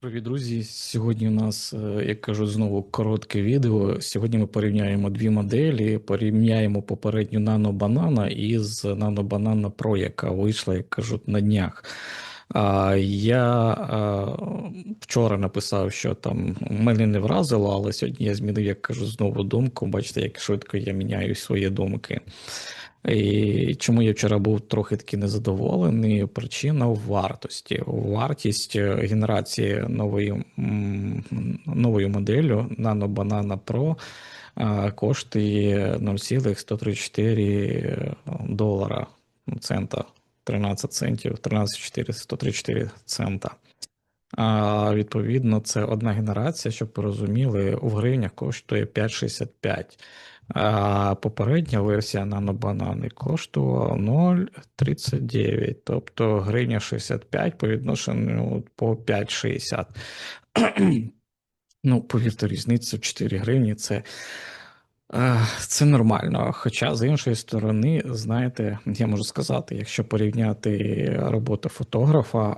Привіт, друзі! Сьогодні у нас, е, як кажуть, знову коротке відео. Сьогодні ми порівняємо дві моделі. Порівняємо попередню Nano Banana із Nano Banana Pro, яка вийшла, як кажуть, на днях. Я а, вчора написав, що там мене не вразило, але сьогодні я змінив, як кажу, знову думку. Бачите, як швидко я міняю свої думки. І Чому я вчора був трохи таки незадоволений? Причина в вартості. Вартість е, генерації нової нової моделі Nano Banana Pro е, коштує 0,134 долара цента, 13 центів, 13,434 цента. А, Відповідно, це одна генерація, щоб ви розуміли, у гривнях коштує 5,65. А попередня версія нанобанани коштувала 0,39, тобто гривня 65 по відношенню по 5,60. Ну, повірте, різниця 4 гривні це це нормально. Хоча, з іншої сторони, знаєте, я можу сказати, якщо порівняти роботу фотографа,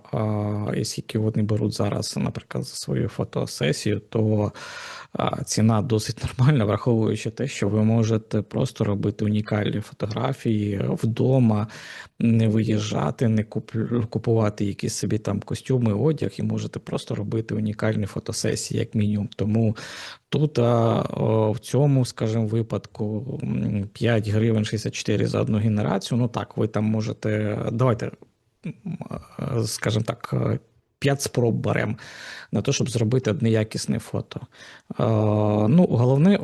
і скільки вони беруть зараз, наприклад, за свою фотосесію, то ціна досить нормальна, враховуючи те, що ви можете просто робити унікальні фотографії вдома, не виїжджати, не купувати якісь собі там костюми, одяг, і можете просто робити унікальні фотосесії, як мінімум. Тому тут в цьому, скажімо, випадку 5 гривень 64 за одну генерацію. Ну так, ви там можете. Давайте, скажімо так. 5 спроб беремо на те, щоб зробити одне якісне фото. Е, ну, головне,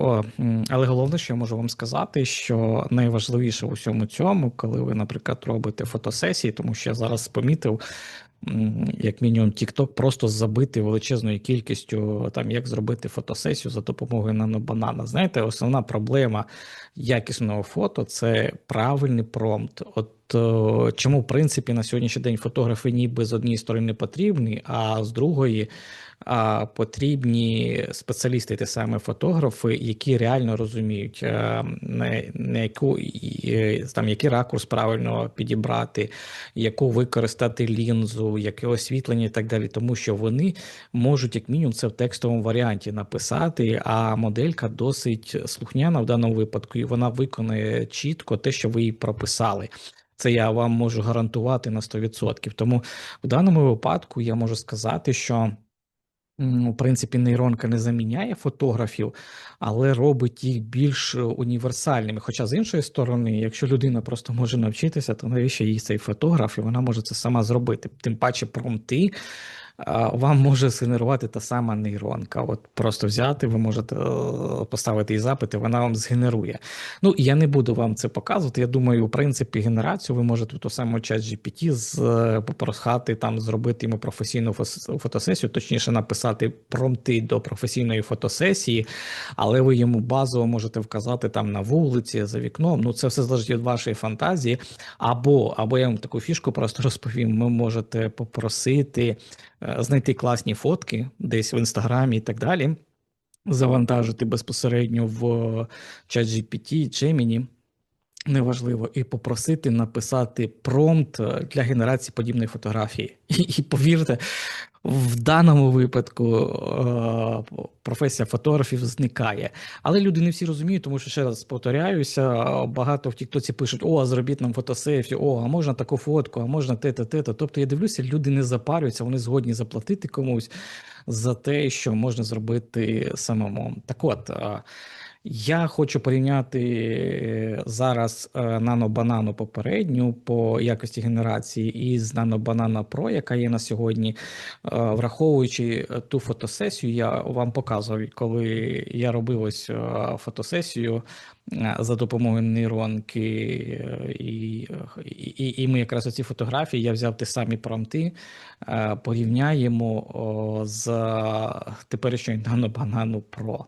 Але головне, що я можу вам сказати, що найважливіше у всьому цьому, коли ви, наприклад, робите фотосесії, тому що я зараз помітив, як мінімум, TikTok просто забитий величезною кількістю, там як зробити фотосесію за допомогою нанобанана. Знаєте, основна проблема якісного фото це правильний промпт. От чому в принципі на сьогоднішній день фотографи ніби з однієї сторони потрібні, а з другої а, потрібні спеціалісти, ті саме фотографи, які реально розуміють, е, на, на яку там який ракурс правильно підібрати, яку використати лінзу, яке освітлення і так далі, тому що вони можуть, як мінімум, це в текстовому варіанті написати, а моделька досить слухняна в даному випадку, і вона виконує чітко те, що ви їй прописали. Це я вам можу гарантувати на 100%. Тому в даному випадку я можу сказати, що. В принципі, нейронка не заміняє фотографів, але робить їх більш універсальними. Хоча, з іншої сторони, якщо людина просто може навчитися, то навіщо їй цей фотограф, і вона може це сама зробити. Тим паче промти вам може згенерувати та сама нейронка. От просто взяти, ви можете е, поставити їй запит, і вона вам згенерує. Ну я не буду вам це показувати. Я думаю, в принципі, генерацію ви можете ту саму чат GPT з е, попрохати там зробити йому професійну фотосесію, точніше написати промти до професійної фотосесії, але ви йому базово можете вказати там на вулиці, за вікном. Ну це все залежить від вашої фантазії. Або або я вам таку фішку просто розповім. Ви можете попросити. Е, знайти класні фотки десь в інстаграмі і так далі, завантажити безпосередньо в ChatGPT, Gemini, неважливо, і попросити написати промпт для генерації подібної фотографії. І, і повірте, в даному випадку е, професія фотографів зникає. Але люди не всі розуміють, тому що ще раз повторяюся, багато в Тіктоці пишуть: О, зробіть нам фотосейфі, о, а можна таку фотку, а можна те-те, те-те. Тобто я дивлюся, люди не запарюються, вони згодні заплатити комусь за те, що можна зробити самому. Так от. Е, я хочу порівняти е, зараз нано-банану попередню по якості генерації із нано-банана Pro, яка є на сьогодні. Е, враховуючи ту фотосесію, я вам показував, коли я робив ось е, фотосесію за допомогою нейронки, і і, і ми якраз оці фотографії я взяв ті самі промти, порівняємо з теперішньою нано-банану Pro.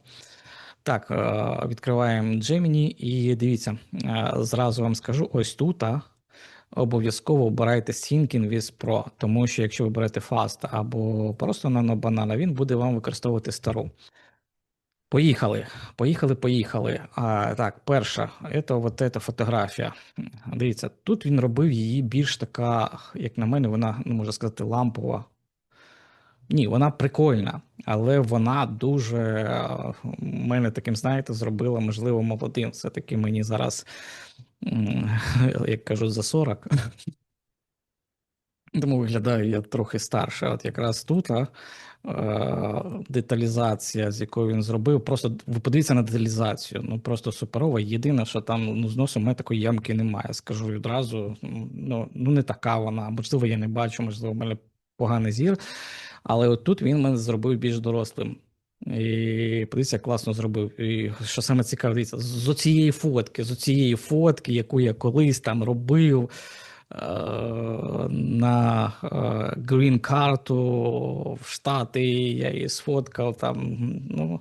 Так, е, відкриваємо Gemini і дивіться, е, зразу вам скажу: ось тут обов'язково обирайте Thinking with Pro, тому що якщо ви берете Fast або просто Banana, він буде вам використовувати стару. Поїхали, поїхали, поїхали. А, Так, перша, це от ця фотографія. Дивіться, тут він робив її більш така, як на мене, вона, ну можна сказати, лампова. Ні, вона прикольна, але вона дуже е, мене таким, знаєте, зробила, можливо, молодим. Все-таки мені зараз, як кажуть, за 40. Тому виглядаю я трохи старше. От якраз тут а, е, деталізація, з якою він зробив. Просто ви подивіться на деталізацію. Ну просто суперова. Єдине, що там ну, у мене такої ямки немає. Скажу відразу. Ну, ну не така вона. Можливо, я не бачу, можливо, в мене поганий зір. Але от тут він мене зробив більш дорослим. І подивіться, класно зробив. І що саме цікаве, дивіться, з оцієї фотки, з оцієї фотки, яку я колись там робив е, на грін карту в Штати, я її сфоткав там. Ну,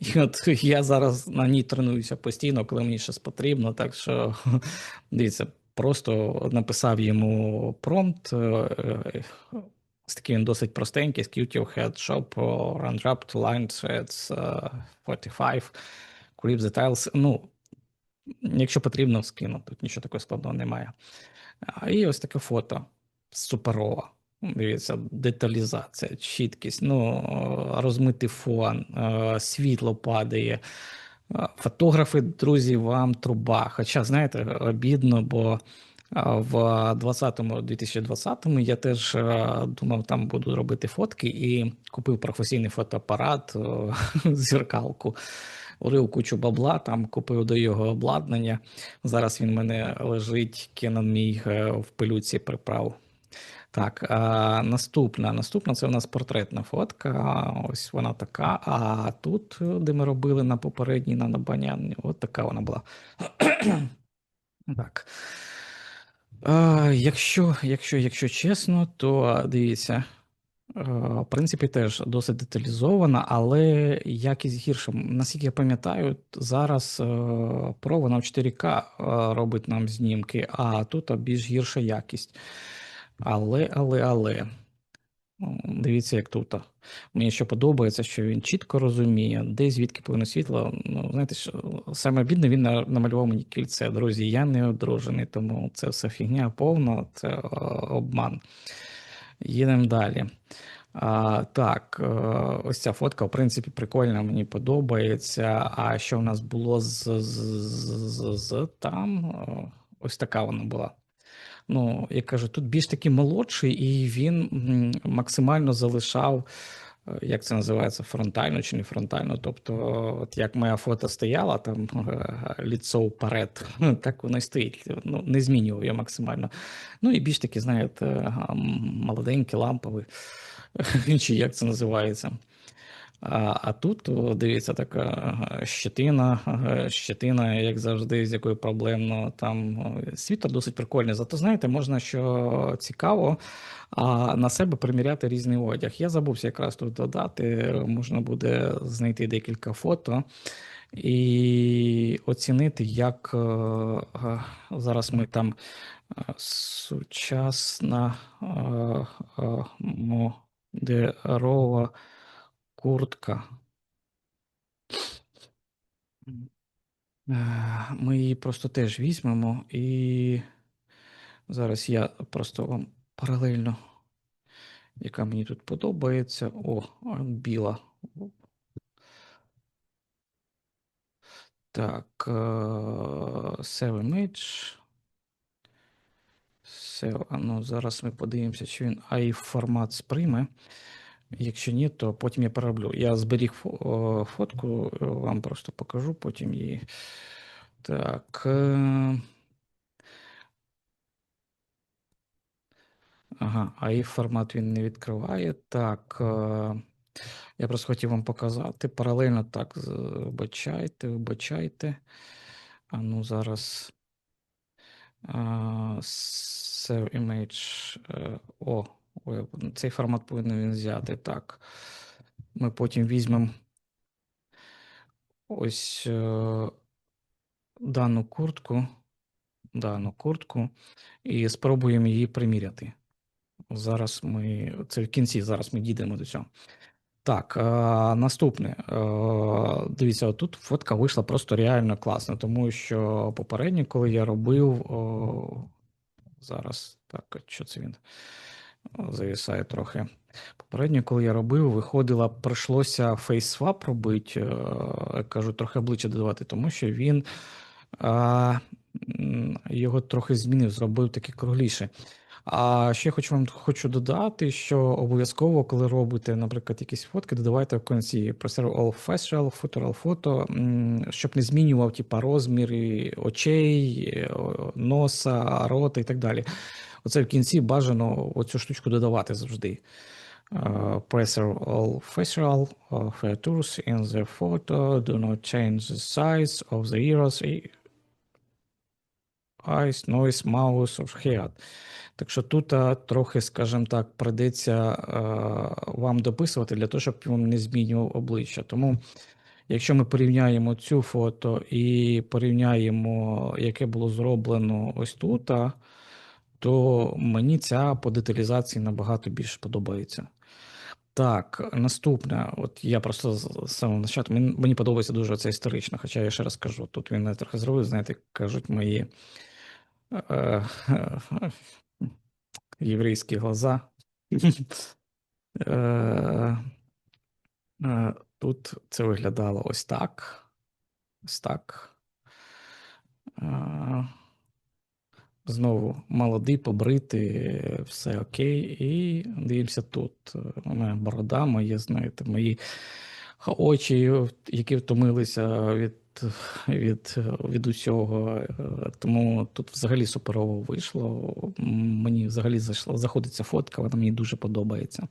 і от я зараз на ній тренуюся постійно, коли мені щось потрібно. Так що дивіться, просто написав йому промпт. е, Такий він досить простенький, your head shop, unwrapped line threads uh, 45, creep details. Ну, якщо потрібно, скину, тут нічого такого складного немає. І ось таке фото суперова. Дивіться, деталізація, чіткість, ну, розмитий фон, е, світло падає. Е, Фотографи, друзі, вам труба. Хоча, знаєте, обідно, бо В 20-му, 2020-му я теж е, думав, там буду робити фотки і купив професійний фотоапарат, е, зеркалку, урив кучу бабла, там купив до його обладнання. Зараз він в мене лежить, Canon мій е, в пилюці приправ. Так, а, наступна. Наступна це у нас портретна фотка. Ось вона така. А тут, де ми робили на попередній на Набанян, от така вона була. Так. А, Якщо якщо, якщо чесно, то дивіться, е, в принципі, теж досить деталізована, але якість гірша. Наскільки я пам'ятаю, зараз е, Pro вона в 4К е, робить нам знімки, а тут більш гірша якість. Але, але, але. Дивіться, як тут. Мені що подобається, що він чітко розуміє, де звідки повинно світло. Ну, знаєте, що саме бідне, він намалював мені кільце. Друзі, я не одружений, тому це все фігня повна, це е, обман. Їдемо далі. А, Так, е, ось ця фотка, в принципі, прикольна, мені подобається. А що в нас було з, з, з, з там? Е, ось така вона була. Ну, я кажу, тут більш таки молодший, і він максимально залишав, е, як це називається, фронтально чи не фронтально. Тобто, от як моя фото стояла, там е, ліцо вперед, так воно і стоїть. Ну, не змінював я максимально. Ну і більш таки, знаєте, молоденький, ламповий, чи як це називається. А а тут, дивіться, така щетина, щетина, як завжди, з якою проблемно. Там світло досить прикольне. Зато, знаєте, можна що цікаво, а на себе приміряти різний одяг. Я забувся якраз тут додати, можна буде знайти декілька фото і оцінити, як зараз ми там сучасна модерова куртка. Е, ми її просто теж візьмемо, і зараз я просто вам паралельно, яка мені тут подобається. О, біла. Так, е, Save Image. Save, ну, зараз ми подивимося, чи він AI формат сприйме. Якщо ні, то потім я перероблю. Я зберіг фотку, е, вам просто покажу потім її. Так. Е, ага, а і формат він не відкриває. Так. Е, я просто хотів вам показати. Паралельно так, вибачайте, вибачайте. А ну зараз. Save image. О, Цей формат повинен він взяти. Так. Ми потім візьмемо ось е, дану куртку, дану куртку і спробуємо її приміряти. Зараз ми. Це в кінці, зараз ми дійдемо до цього. Так, е, наступне. Е, дивіться, тут фотка вийшла просто реально класно, тому що попередньо, коли я робив. О, зараз, так, що це він? Завісає трохи. Попередньо, коли я робив, виходило, прийшлося фейсвап робити, е, кажу, трохи обличчя додавати, тому що він а, його трохи змінив, зробив таке кругліше. А ще хочу вам хочу додати, що обов'язково, коли робите, наприклад, якісь фотки, додавайте в кінці Preserve all facial, photo all photo, щоб не змінював типа, розміри очей, е, носа, рота і так далі. Оце в кінці бажано оцю штучку додавати завжди. Uh, pressure all facial uh, features in the photo. Do not change the size of the ears, e- eyes, noise, mouth or head. Так що тут а, трохи, скажімо так, прийдеться а, вам дописувати для того, щоб він не змінював обличчя. Тому, якщо ми порівняємо цю фото і порівняємо, яке було зроблено ось тут, то мені ця по деталізації набагато більше подобається. Так, наступне, от я просто з самого початку, мені, мені подобається дуже це історично, хоча я ще раз кажу, тут він трохи зробив, знаєте, кажуть мої е, єврейські глаза. Е, е, Тут це виглядало ось так. Ось так. Е, Знову молодий, побритий, все окей. І дивимося тут. У мене борода, мої, знаєте, мої очі, які втомилися від, від, від усього. Тому тут взагалі суперово вийшло. Мені взагалі зайшла, заходиться фотка, вона мені дуже подобається.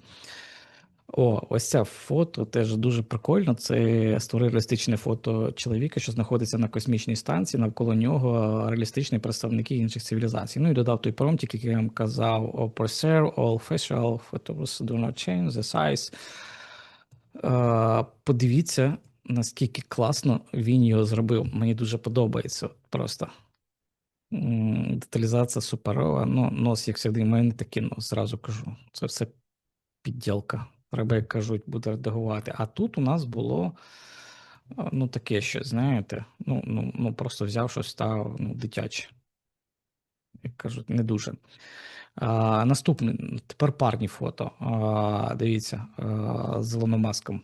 О, ось ця фото теж дуже прикольно. Це створив фото чоловіка, що знаходиться на космічній станції. Навколо нього реалістичні представники інших цивілізацій. Ну і додав той промптик, який я вам казав: «Oh, preserve all facial photos do not change the size. Е, Подивіться, наскільки класно він його зробив. Мені дуже подобається просто. Деталізація суперова. Ну, нос, як завжди, в мене такий нос, зразу кажу. Це все підділка. Треба, як кажуть, буде редагувати. А тут у нас було ну, таке щось, знаєте, ну, ну, ну просто взяв щось став ну, дитяче. Як кажуть, не дуже. А, Наступне, тепер парні фото. А, Дивіться, а, з Ілоном Маском.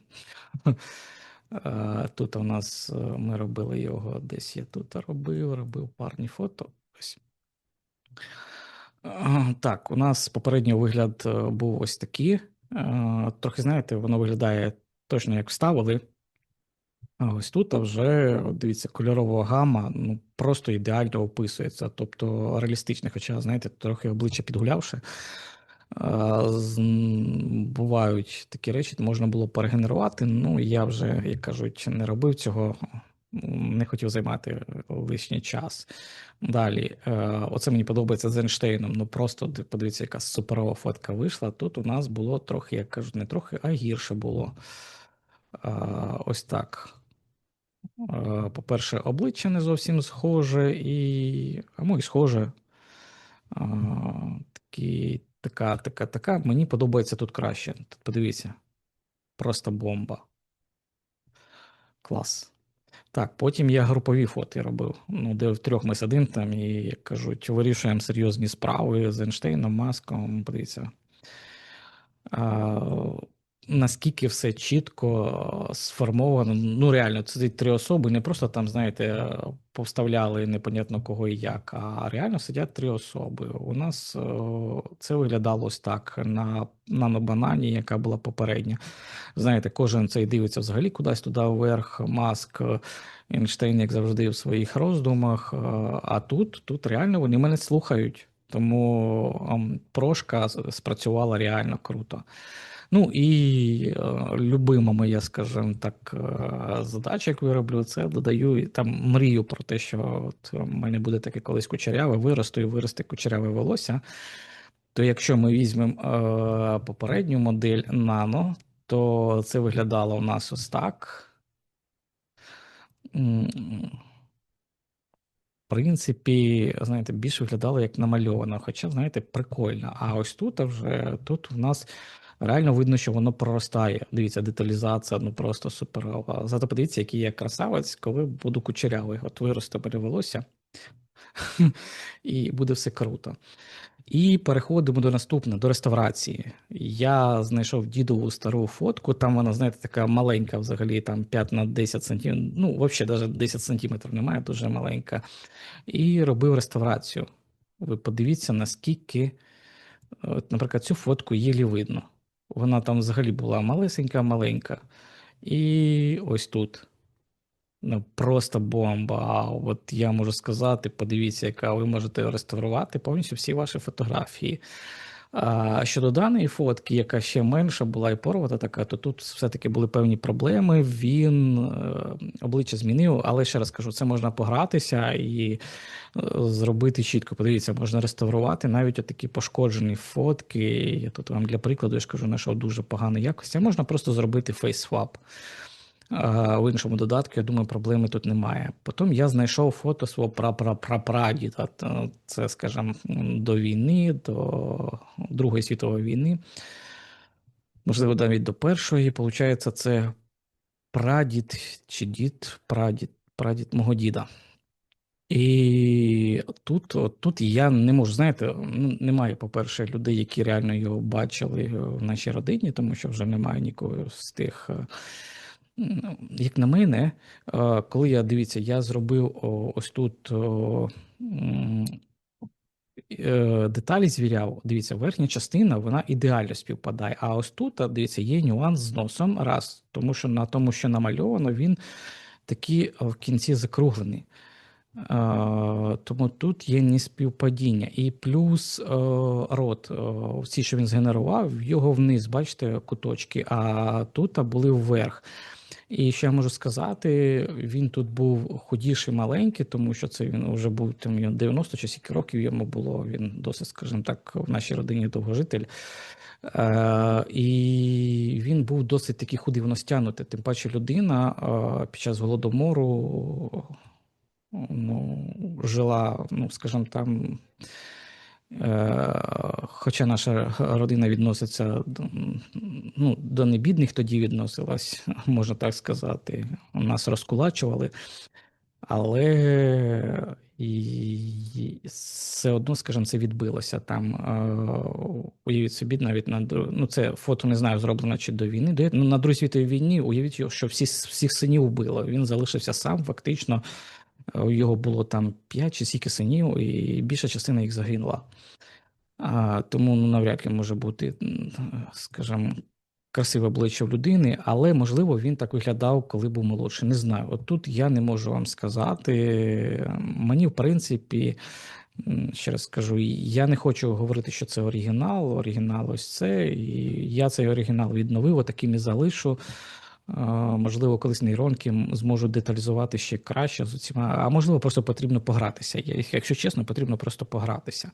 А, Тут у нас е, ми робили його, десь я тут робив, робив парні фото. Ось. Так, у нас попередній вигляд е, був ось такий. Е, Трохи, знаєте, воно виглядає точно як вставили. А ось тут а вже, дивіться, кольорова гама ну, просто ідеально описується. Тобто реалістичне, хоча, знаєте, трохи обличчя підгулявши. М, Бувають такі речі, можна було перегенерувати. Ну, я вже, як кажуть, не робив цього, не хотів займати лишній час. Далі, е, оце мені подобається з Ейнштейном. Ну просто подивіться, яка суперова фотка вийшла. Тут у нас було трохи, як кажуть, не трохи, а гірше було. А, Ось так. Е, По-перше, обличчя не зовсім схоже, і а ну, і схоже. Такі, така, така, така. Мені подобається тут краще. Тут подивіться. Просто бомба. Клас. Так, потім я групові фото робив. Ну, де в трьох ми сидим там і, як кажуть, вирішуємо серйозні справи з Ейнштейном, Маском. Подивіться. Наскільки все чітко сформовано. Ну, реально, це три особи, не просто там, знаєте, повставляли непонятно кого і як, а реально сидять три особи. У нас е, це виглядало ось так на нанобанані, яка була попередня. Знаєте, кожен цей дивиться взагалі кудись туди вверх, маск. е, Ейнштейн, як завжди, в своїх роздумах. е, А тут, тут реально вони мене слухають. Тому ем, прошка спрацювала реально круто. Ну і любима моя, скажімо так, задача, яку я роблю, це додаю там мрію про те, що от у мене буде таке колись кучеряве, виросту і виросте кучеряве волосся. То якщо ми візьмемо попередню модель Nano, то це виглядало у нас ось так. В принципі, знаєте, більше виглядало як намальовано, хоча, знаєте, прикольно. А ось тут вже тут в нас реально видно, що воно проростає. Дивіться, деталізація, ну просто суперова. Зато подивіться, який я красавець, коли буду кучерявий. От виросте мене волосся, і буде все круто. І переходимо до наступного, до реставрації. Я знайшов дідову стару фотку. Там вона, знаєте, така маленька, взагалі, там 5 на 10 сантиметрів. Ну, взагалі, навіть 10 сантиметрів немає, дуже маленька. І робив реставрацію. Ви подивіться, наскільки, от, наприклад, цю фотку єлі видно. Вона там взагалі була малесенька-маленька. І ось тут. Ну, просто бомба. А от я можу сказати, подивіться, яка ви можете реставрувати повністю всі ваші фотографії. А щодо даної фотки, яка ще менша була і порвата така, то тут все-таки були певні проблеми. Він е, обличчя змінив, але ще раз кажу, це можна погратися і е, зробити чітко. Подивіться, можна реставрувати навіть такі пошкоджені фотки. Я тут вам для прикладу я ж кажу, знайшов дуже поганої якості. Можна просто зробити фейсвап. В іншому додатку, я думаю, проблеми тут немає. Потім я знайшов фото свого прапрадіда. Це, скажімо, до війни, до Другої світової війни. Можливо, навіть до першої. Получається, це прадід чи дід, прадід, прадід мого діда. І тут тут я не можу, знаєте, ну, немає, по-перше, людей, які реально його бачили в нашій родині, тому що вже немає нікого з тих. Ну, як на мене, е, коли я дивіться, я зробив ось тут е, деталі звіряв. Дивіться, верхня частина вона ідеально співпадає. А ось тут, дивіться, є нюанс з носом раз, тому що на тому, що намальовано, він такий в кінці закруглений. Тому тут є неспівпадіння. І плюс рот, всі, що він згенерував, його вниз, бачите, куточки, а тут були вверх. І що я можу сказати, він тут був худіший маленький, тому що це він вже був там 90 чи скільки років йому було. Він досить, скажімо так, в нашій родині довгожитель. Е, І він був досить такий худий, воно стягнуте. Тим паче людина е, під час голодомору ну, жила, ну, скажімо, там. Е, хоча наша родина відноситься ну, до небідних тоді відносилась, можна так сказати. Нас розкулачували, але і все одно, скажімо, це відбилося там. Е, уявіть собі, навіть на ну це фото не знаю, зроблено чи до війни. До, ну, на Другій світовій війні уявіть, що всі, всіх синів вбило. Він залишився сам, фактично. У його було там 5 чи скільки синів, і більша частина їх загинула. А, Тому ну, навряд ли може бути, скажімо, красиве обличчя в людини, але можливо він так виглядав, коли був молодший. Не знаю. От тут я не можу вам сказати. Мені, в принципі, ще раз скажу, я не хочу говорити, що це оригінал. Оригінал ось це. І я цей оригінал відновив, таким і залишу. Можливо, колись нейронки зможуть деталізувати ще краще з цими, а можливо, просто потрібно погратися. Якщо чесно, потрібно просто погратися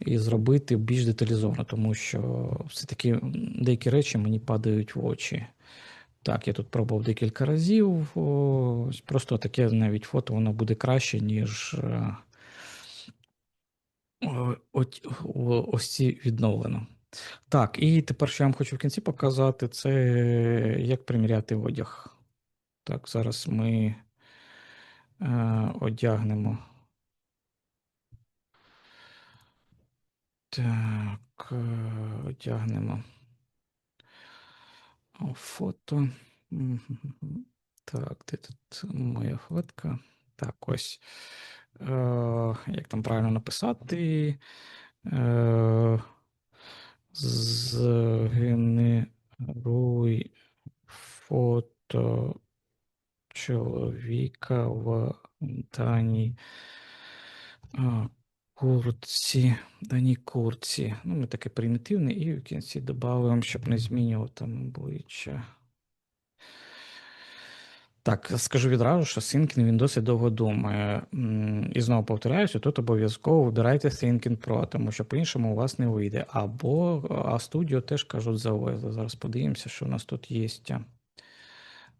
і зробити більш деталізовано, тому що все-таки деякі речі мені падають в очі. Так, я тут пробував декілька разів. Просто таке навіть фото воно буде краще, ніж е, ось ці відновлено. Так, і тепер, що я вам хочу в кінці показати, це як приміряти одяг. Так, зараз ми е, одягнемо. Так, е, одягнемо фото. Так, де тут моя фотка? Так, ось. Е, Як там правильно написати? Е, Згенеруй фото чоловіка в даній курці, даній курці. Ну, ми таке примітивне, і в кінці додаємо, щоб не змінювати обличчя. Так, скажу відразу, що Thinking він досить довго думає. І знову повторяюся, тут обов'язково вибирайте Thinking Pro, тому що по-іншому у вас не вийде. Або А-Studio теж кажуть завезли. Зараз подивимося, що у нас тут є.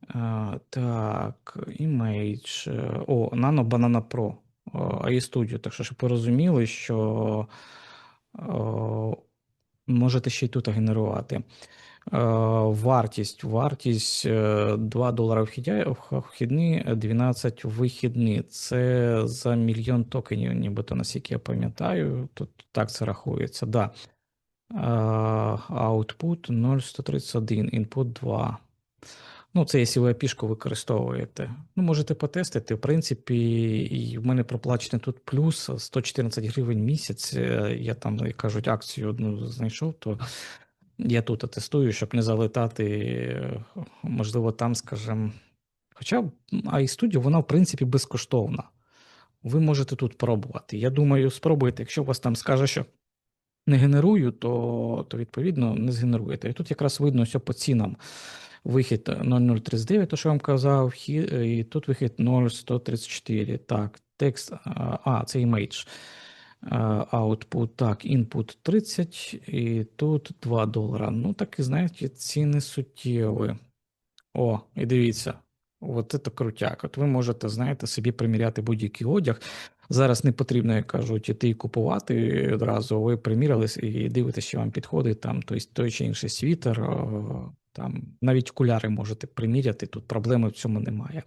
А, Так, Image. О, Nano Banana Pro. AI Studio. Так що, щоб порозуміли, що можете ще й тут генерувати. Е, Вартість. Вартість е, 2 долари вхідя- вхідні, 12 вихідні. Це за мільйон токенів, нібито наскільки я пам'ятаю. Тут так це рахується. Да. Е, Output 0,131, input 2. Ну, це якщо ви API-шку використовуєте. Ну, можете потестити. В принципі, і в мене проплачений тут плюс 114 гривень місяць. Е, Я там, кажуть, акцію одну знайшов, то я тут тестую, щоб не залетати, можливо, там, скажімо. Хоча iStudio, вона, в принципі, безкоштовна. Ви можете тут пробувати. Я думаю, спробуйте, якщо у вас там скаже, що не генерую, то, то відповідно не згенеруєте. І тут якраз видно все по цінам. Вихід 0039, то що я вам казав, і тут вихід 0134. Так, текст, а, це image. А, Output, так, input 30, і тут 2 долара. Ну, так і знаєте, ціни суттєві. О, і дивіться, от це крутяк. От ви можете, знаєте, собі приміряти будь-який одяг. Зараз не потрібно, як кажуть, іти і купувати одразу. Ви примірялись і дивитесь, що вам підходить там тобто, той чи інший світер. Там навіть окуляри можете приміряти, тут проблеми в цьому немає.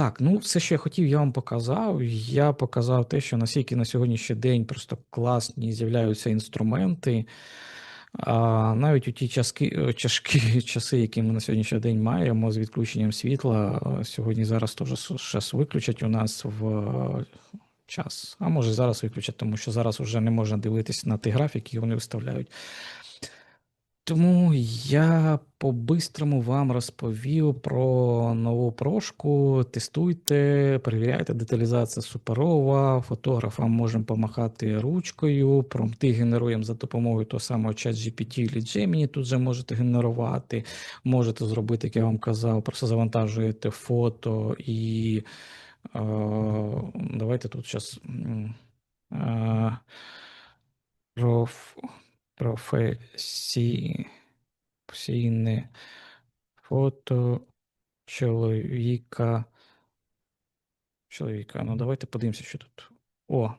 Так, ну все, що я хотів, я вам показав. Я показав те, що наскільки на сьогоднішній день просто класні з'являються інструменти. А навіть у ті часки, тяжкі часи, які ми на сьогоднішній день маємо з відключенням світла, сьогодні зараз теж зараз виключать у нас в е, час. А може зараз виключать, тому що зараз вже не можна дивитися на ті графіки, які вони виставляють. Тому я по-бистрому вам розповів про нову прошку. Тестуйте, перевіряйте, деталізація суперова, фотографам можемо помахати ручкою, промпти генеруємо за допомогою того самого ChatGPT чи Gemini, тут же можете генерувати. Можете зробити, як я вам казав, просто завантажуєте фото і е, давайте тут зараз. Е, професійне фото чоловіка. Чоловіка. Ну, давайте подивимося, що тут. О.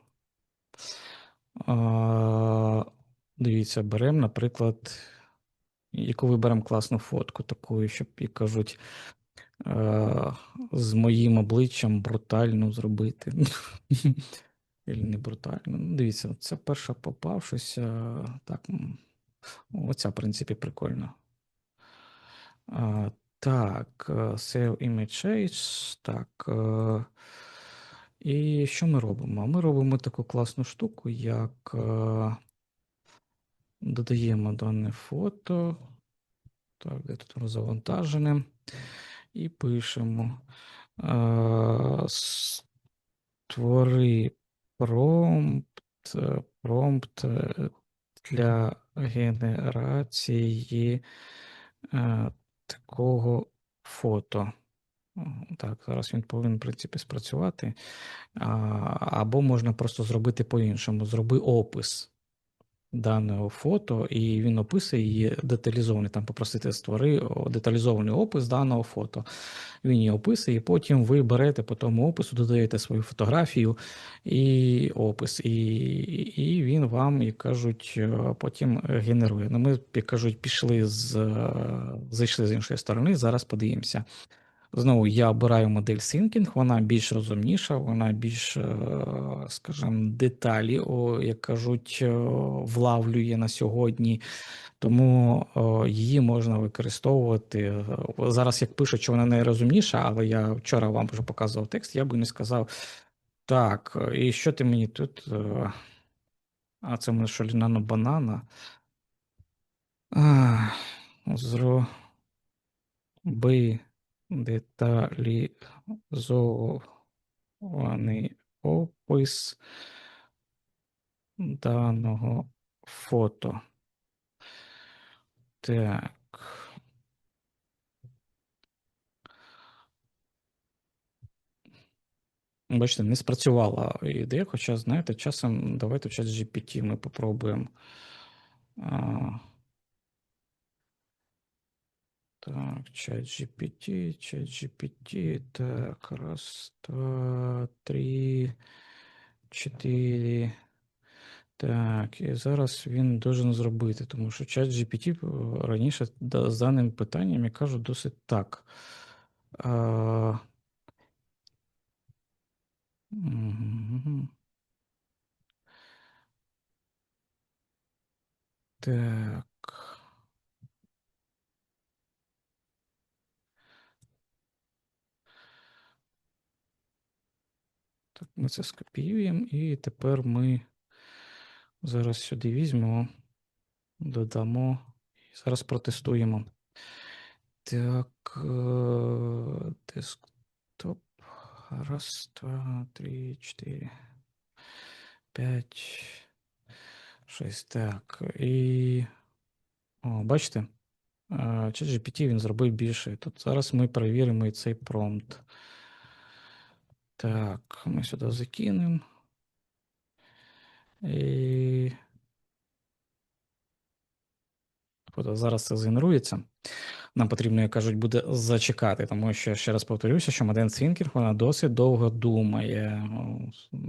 А, дивіться, беремо, наприклад, яку виберемо класну фотку, таку, щоб, як кажуть, а, з моїм обличчям брутально зробити. Не брутально. Ну, дивіться, це перша попавшися. Так, оця, в принципі, прикольно. А, так, е, Save Image Age, так. е, І що ми робимо? Ми робимо таку класну штуку, як е, додаємо дане фото. Так, де тут воно завантажене. І пишемо. е, Створи промпт, е, промпт е, для генерації е, такого фото. Так, зараз він повинен, в принципі, спрацювати. Або можна просто зробити по-іншому. Зроби опис даного фото, і він описує її деталізований. Там попросити створи деталізований опис даного фото. Він її описує, і потім ви берете по тому опису, додаєте свою фотографію і опис, і, і він вам, як кажуть, потім генерує. Ну, ми, як кажуть, пішли з зайшли з іншої сторони. Зараз подивимося. Знову я обираю модель Thinking, вона більш розумніша, вона більш, е, скажімо, деталі, як кажуть, е, влавлює на сьогодні. Тому її можна використовувати. Е, Зараз як пишуть, що вона найрозумніша, але я вчора вам вже показував текст, я би не сказав. Так, е, і що ти мені тут? е, А це мене що лінано банана. Зроби деталізований опис даного фото. Так. Бачите, не спрацювала ідея, хоча, знаєте, часом давайте в чат GPT ми попробуємо. Так, чат GPT, чат GPT, так, раз, два, три, чотири. Так, і зараз він должен зробити, тому що чат GPT е, раніше з даним питанням, я кажу, досить так. А... Так. Так, ми це скопіюємо, і тепер ми зараз сюди візьмемо, додамо і зараз протестуємо. Так, е, десктоп. Раз, два, три, чотири, п'ять, шість. Так. І. О, бачите? Е, ChatGPT він зробив більше. Тут зараз ми перевіримо і цей промпт. Так, ми сюди закинемо. І. Зараз це згенерується. Нам потрібно, як кажуть, буде зачекати, тому що ще раз повторюся, що Маден Цінкер вона досить довго думає.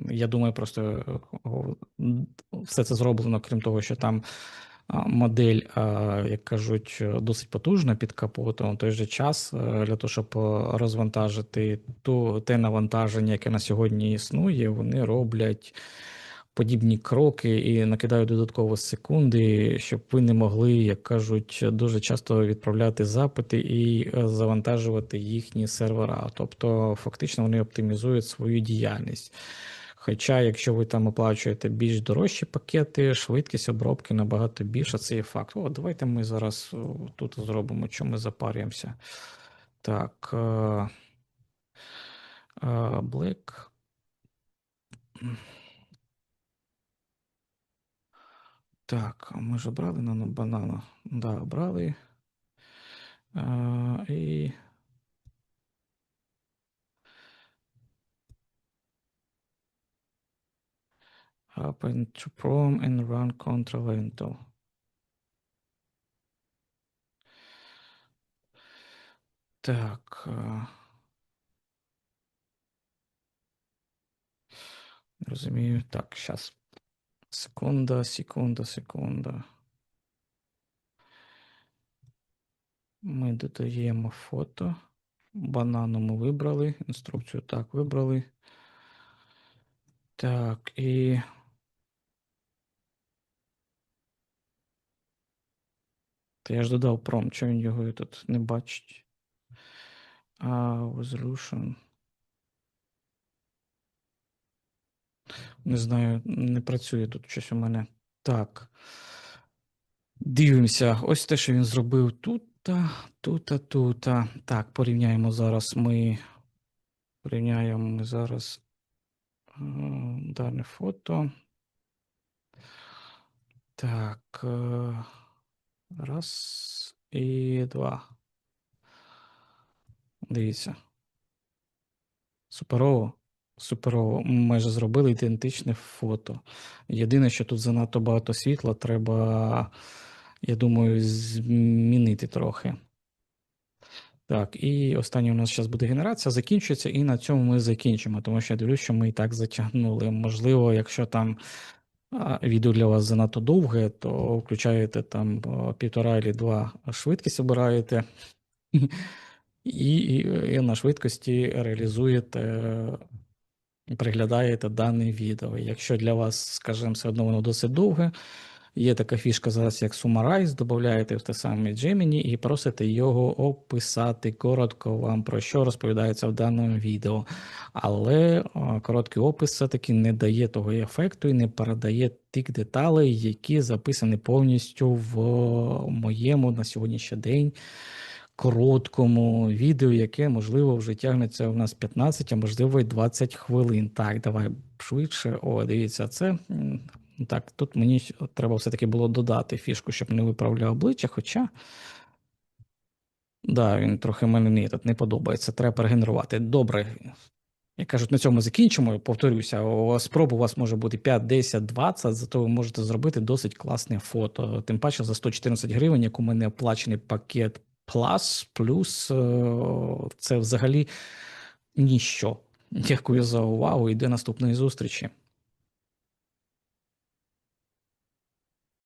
Я думаю, просто все це зроблено, крім того, що там модель, як кажуть, досить потужна під капотом. В той же час е, для того, щоб розвантажити то, те навантаження, яке на сьогодні існує, вони роблять подібні кроки і накидають додатково секунди, щоб ви не могли, як кажуть, дуже часто відправляти запити і е, завантажувати їхні сервера. Тобто, фактично, вони оптимізують свою діяльність. Хоча, якщо ви там оплачуєте більш дорожчі пакети, швидкість обробки набагато більша, це є факт. О, давайте ми зараз тут зробимо, що ми запарюємося. Так. е, е, Black. Так, ми ж обрали на банану. Да, обрали. А, і. Open to prom and run Ctrl-Enter. Так. Розумію. Так, зараз. Секунда, секунда, секунда. Ми додаємо фото. Банану ми вибрали. Інструкцію так вибрали. Так, і. Та я ж додав пром, що він його тут не бачить. А. Не знаю, не працює тут щось у мене. Так. Дивимося. Ось те, що він зробив тут, тут, тут. Так, порівняємо зараз ми. Порівняємо ми зараз е, дане фото. Так. Раз і два. Дивіться. Суперово. Суперово. Ми майже зробили ідентичне фото. Єдине, що тут занадто багато світла, треба, я думаю, змінити трохи. Так, і останнє у нас зараз буде генерація, закінчується, і на цьому ми закінчимо, тому що я дивлюсь, що ми і так затягнули. Можливо, якщо там відео для вас занадто довге, то включаєте там а, півтора або два швидкість обираєте. І, і, і на швидкості реалізуєте, приглядаєте дане відео. Якщо для вас, скажімо, все одно воно досить довге, є така фішка зараз, як Summarize, додаєте в те саме Gemini і просите його описати коротко вам про що розповідається в даному відео. Але короткий опис все-таки не дає того ефекту і не передає тих деталей, які записані повністю в моєму на сьогоднішній день короткому відео, яке, можливо, вже тягнеться у нас 15, а можливо, і 20 хвилин. Так, давай швидше. О, дивіться, це. Так, тут мені треба все-таки було додати фішку, щоб не виправляв обличчя, хоча. Да, він трохи мене не, тут не подобається. Треба перегенерувати. Добре. Як кажуть, на цьому закінчимо. Повторюся, спроб у вас може бути 5, 10, 20, зато ви можете зробити досить класне фото. Тим паче за 114 гривень, як у мене оплачений пакет Plus, плюс е, це взагалі ніщо. Дякую за увагу і до наступної зустрічі.